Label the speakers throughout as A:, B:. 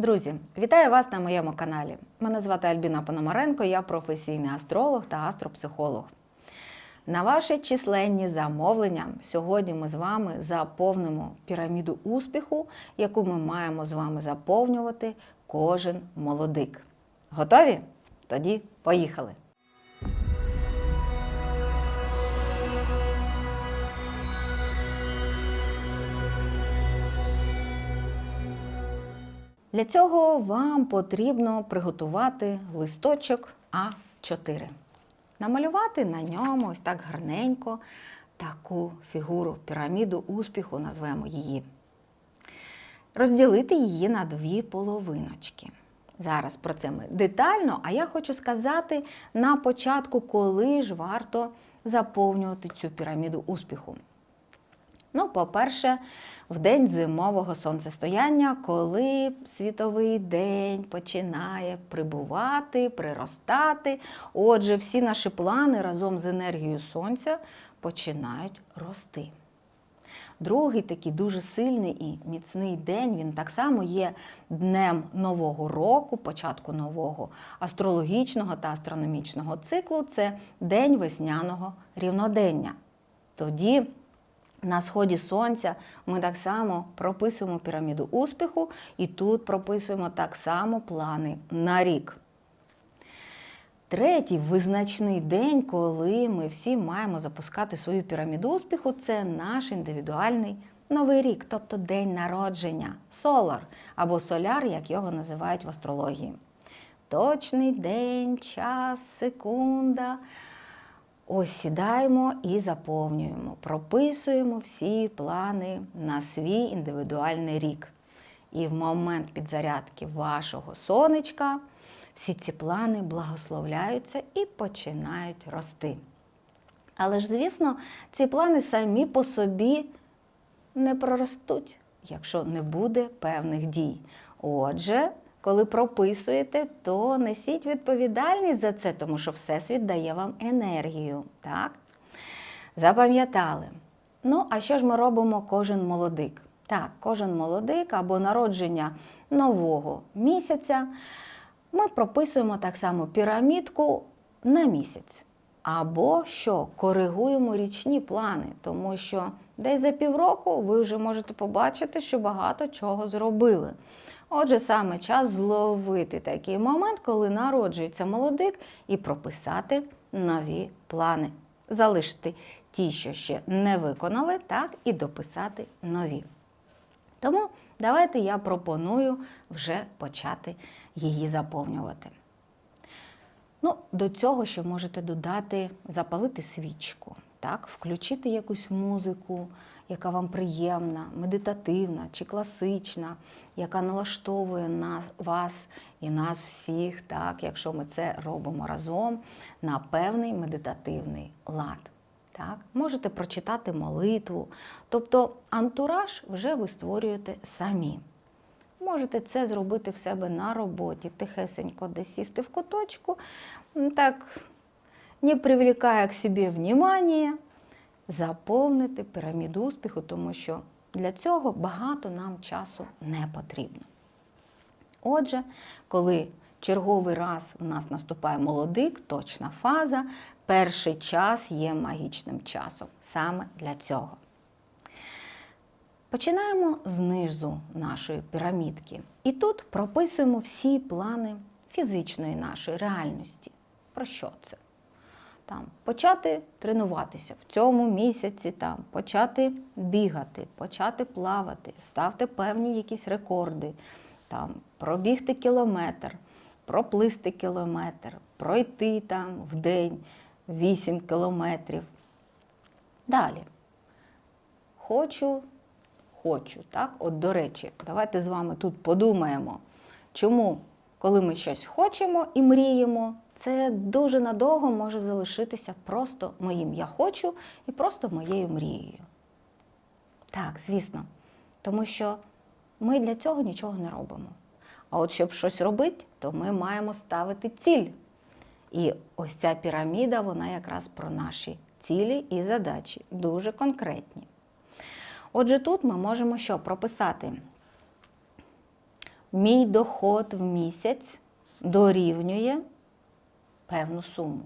A: Друзі, вітаю вас на моєму каналі. Мене звати Альбіна Пономаренко, я професійний астролог та астропсихолог. На ваші численні замовлення сьогодні ми з вами заповнимо піраміду успіху, яку ми маємо з вами заповнювати кожен молодик. Готові? Тоді поїхали! Для цього вам потрібно приготувати листочок А4. Намалювати на ньому ось так гарненько таку фігуру, піраміду успіху, назвемо її. Розділити її на дві половиночки. Зараз про це ми детально, а я хочу сказати на початку, коли ж варто заповнювати цю піраміду успіху. Ну, по-перше, в день зимового сонцестояння, коли світовий день починає прибувати, приростати. Отже, всі наші плани разом з енергією сонця починають рости. Другий такий дуже сильний і міцний день, він так само є днем нового року, початку нового астрологічного та астрономічного циклу. Це день весняного рівнодення. Тоді на сході сонця ми так само прописуємо піраміду успіху, і тут прописуємо так само плани на рік. Третій визначний день, коли ми всі маємо запускати свою піраміду успіху, це наш індивідуальний новий рік, тобто день народження, солар або соляр, як його називають в астрології. Точний день, час, секунда. Ось сідаємо і заповнюємо, прописуємо всі плани на свій індивідуальний рік. І в момент підзарядки вашого сонечка всі ці плани благословляються і починають рости. Але ж, звісно, ці плани самі по собі не проростуть, якщо не буде певних дій. Отже, коли прописуєте, то несіть відповідальність за це, тому що Всесвіт дає вам енергію. Так? Запам'ятали. Ну, а що ж ми робимо кожен молодик? Так, кожен молодик або народження нового місяця. Ми прописуємо так само пірамідку на місяць. Або що коригуємо річні плани, тому що десь за півроку ви вже можете побачити, що багато чого зробили. Отже, саме час зловити такий момент, коли народжується молодик, і прописати нові плани. Залишити ті, що ще не виконали, так і дописати нові. Тому давайте я пропоную вже почати її заповнювати. Ну, До цього ще можете додати, запалити свічку, так, включити якусь музику, яка вам приємна, медитативна чи класична, яка налаштовує нас, вас і нас всіх, так, якщо ми це робимо разом, на певний медитативний лад. Так? Можете прочитати молитву, тобто антураж вже ви створюєте самі. Можете це зробити в себе на роботі, тихесенько десь сісти в куточку, так, не привлекая к себе внимание, заповнити піраміду успіху, тому що для цього багато нам часу не потрібно. Отже, коли черговий раз у нас наступає молодик, точна фаза, перший час є магічним часом саме для цього. Починаємо знизу нашої пірамідки. І тут прописуємо всі плани фізичної нашої реальності. Про що це? Там, Почати тренуватися в цьому місяці, там, почати бігати, почати плавати, ставте певні якісь рекорди, там, пробігти кілометр, проплисти кілометр, пройти там в день 8 кілометрів. Далі. Хочу хочу. Так? От, до речі, давайте з вами тут подумаємо, чому, коли ми щось хочемо і мріємо, це дуже надовго може залишитися просто моїм я хочу і просто моєю мрією. Так, звісно. Тому що ми для цього нічого не робимо. А от щоб щось робити, то ми маємо ставити ціль. І ось ця піраміда, вона якраз про наші цілі і задачі, дуже конкретні. Отже, тут ми можемо що прописати? мій доход в місяць дорівнює певну суму.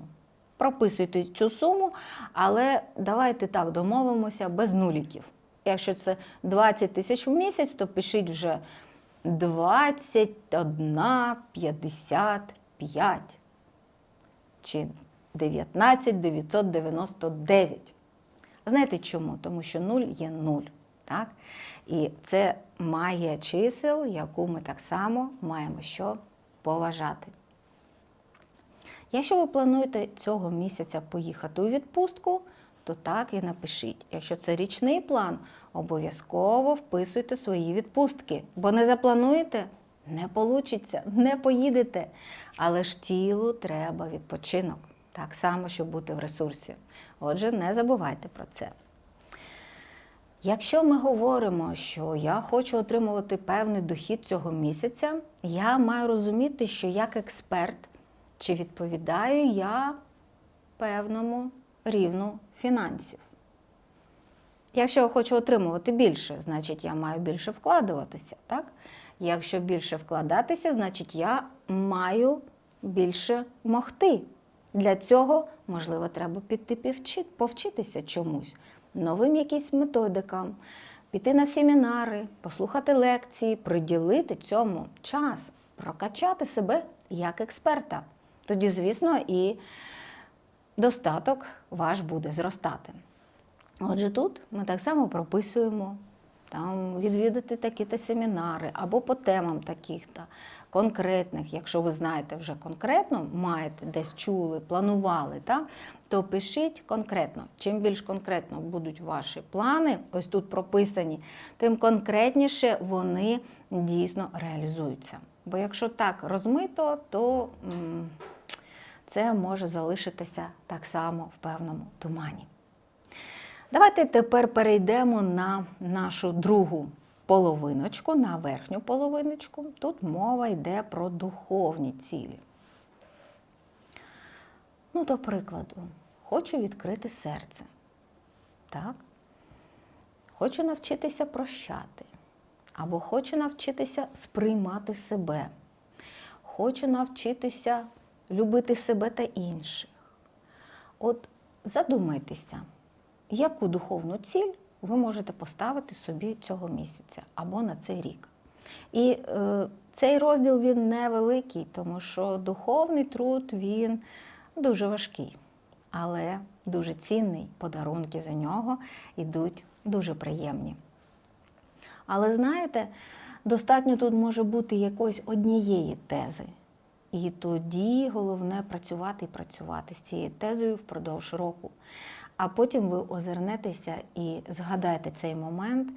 A: Прописуйте цю суму, але давайте так домовимося без нуліків. Якщо це 20 тисяч в місяць, то пишіть вже 21,55 чи 19 999. Знаєте чому? Тому що 0 є 0. Так? І це магія чисел, яку ми так само маємо що поважати. Якщо ви плануєте цього місяця поїхати у відпустку, то так і напишіть. Якщо це річний план, обов'язково вписуйте свої відпустки, бо не заплануєте, не вийде, не поїдете. Але ж тілу треба відпочинок, так само, щоб бути в ресурсі. Отже, не забувайте про це. Якщо ми говоримо, що я хочу отримувати певний дохід цього місяця, я маю розуміти, що як експерт, чи відповідаю я певному рівну фінансів. Якщо я хочу отримувати більше, значить я маю більше вкладуватися. так? Якщо більше вкладатися, значить я маю більше могти. Для цього, можливо, треба піти повчитися чомусь, новим якимсь методикам, піти на семінари, послухати лекції, приділити цьому час, прокачати себе як експерта. Тоді, звісно, і достаток ваш буде зростати. Отже, тут ми так само прописуємо там відвідати такі-то семінари або по темам таких-то конкретних. Якщо ви знаєте вже конкретно, маєте десь чули, планували, так, то пишіть конкретно. Чим більш конкретно будуть ваші плани, ось тут прописані, тим конкретніше вони дійсно реалізуються. Бо якщо так розмито, то це може залишитися так само в певному тумані. Давайте тепер перейдемо на нашу другу половиночку, на верхню половиночку. Тут мова йде про духовні цілі. Ну, до прикладу, хочу відкрити серце. Так? Хочу навчитися прощати. Або хочу навчитися сприймати себе. Хочу навчитися любити себе та інших. От задумайтеся, яку духовну ціль ви можете поставити собі цього місяця або на цей рік. І е, цей розділ він невеликий, тому що духовний труд він дуже важкий, але дуже цінний. Подарунки за нього йдуть дуже приємні. Але знаєте, достатньо тут може бути якоїсь однієї тези. І тоді головне працювати і працювати з цією тезою впродовж року. А потім ви озирнетеся і згадаєте цей момент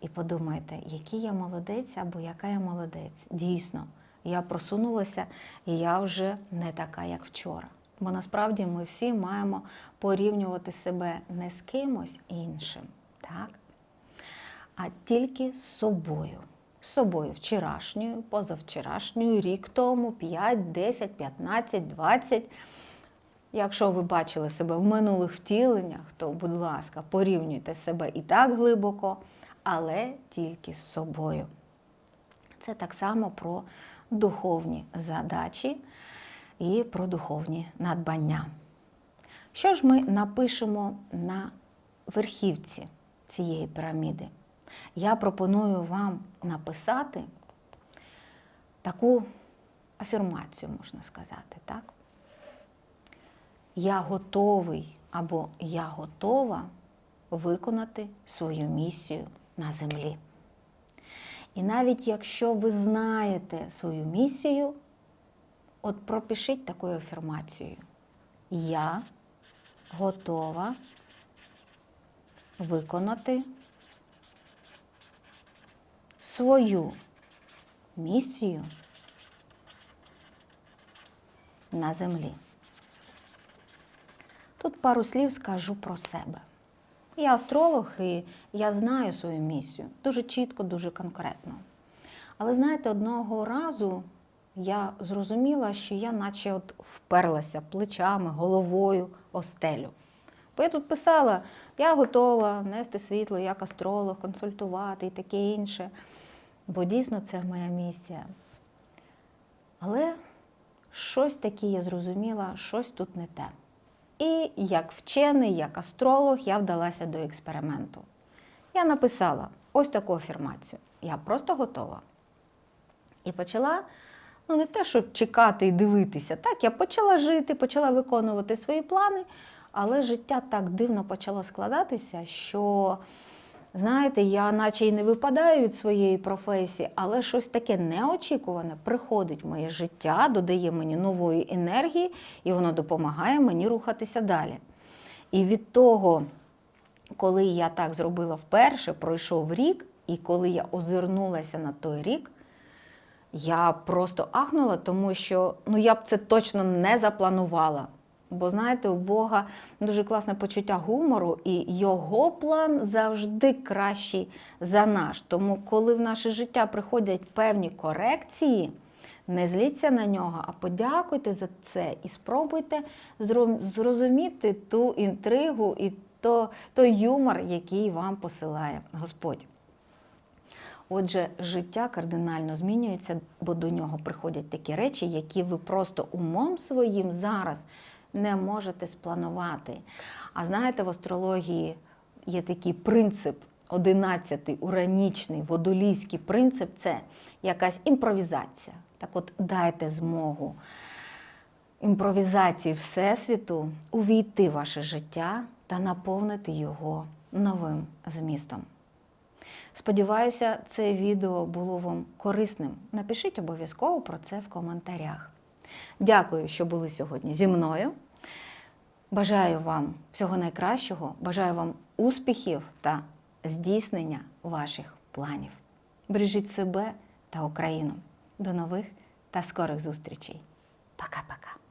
A: і подумаєте, який я молодець або яка я молодець. Дійсно, я просунулася і я вже не така, як вчора. Бо насправді ми всі маємо порівнювати себе не з кимось іншим, так? а тільки з собою. З собою вчорашньою, позавчорашньою, рік тому, 5, 10, 15, 20. Якщо ви бачили себе в минулих втіленнях, то, будь ласка, порівнюйте себе і так глибоко, але тільки з собою. Це так само про духовні задачі і про духовні надбання. Що ж ми напишемо на верхівці цієї піраміди? Я пропоную вам написати таку афірмацію, можна сказати, так? Я готовий або я готова виконати свою місію на землі. І навіть якщо ви знаєте свою місію, от пропишіть такою афірмацією. Я готова виконати свою місію на землі. Тут пару слів скажу про себе. Я астролог і я знаю свою місію дуже чітко, дуже конкретно. Але знаєте, одного разу я зрозуміла, що я наче от вперлася плечами, головою о стелю. Бо я тут писала, я готова нести світло як астролог, консультувати і таке інше. Бо дійсно це моя місія. Але щось таке я зрозуміла, щось тут не те. І як вчений, як астролог, я вдалася до експерименту. Я написала ось таку афірмацію. Я просто готова. І почала, ну не те, щоб чекати і дивитися. Так, я почала жити, почала виконувати свої плани, але життя так дивно почало складатися, що, знаєте, я наче й не випадаю від своєї професії, але щось таке неочікуване приходить в моє життя, додає мені нової енергії, і воно допомагає мені рухатися далі. І від того, коли я так зробила вперше, пройшов рік, і коли я озирнулася на той рік, я просто ахнула, тому що ну, я б це точно не запланувала. Бо знаєте, у Бога дуже класне почуття гумору, і його план завжди кращий за наш. Тому, коли в наше життя приходять певні корекції, не зліться на нього, а подякуйте за це і спробуйте зрозуміти ту інтригу і то, той юмор, який вам посилає Господь. Отже, життя кардинально змінюється, бо до нього приходять такі речі, які ви просто умом своїм зараз не можете спланувати. А знаєте, в астрології є такий принцип, одинадцятий, уранічний, водолійський принцип це якась імпровізація. Так от дайте змогу імпровізації Всесвіту увійти в ваше життя та наповнити його новим змістом. Сподіваюся, це відео було вам корисним. Напишіть обов'язково про це в коментарях. Дякую, що були сьогодні зі мною. Бажаю вам всього найкращого, бажаю вам успіхів та здійснення ваших планів. Бережіть себе та Україну. До нових та скорих зустрічей. Пока-пока.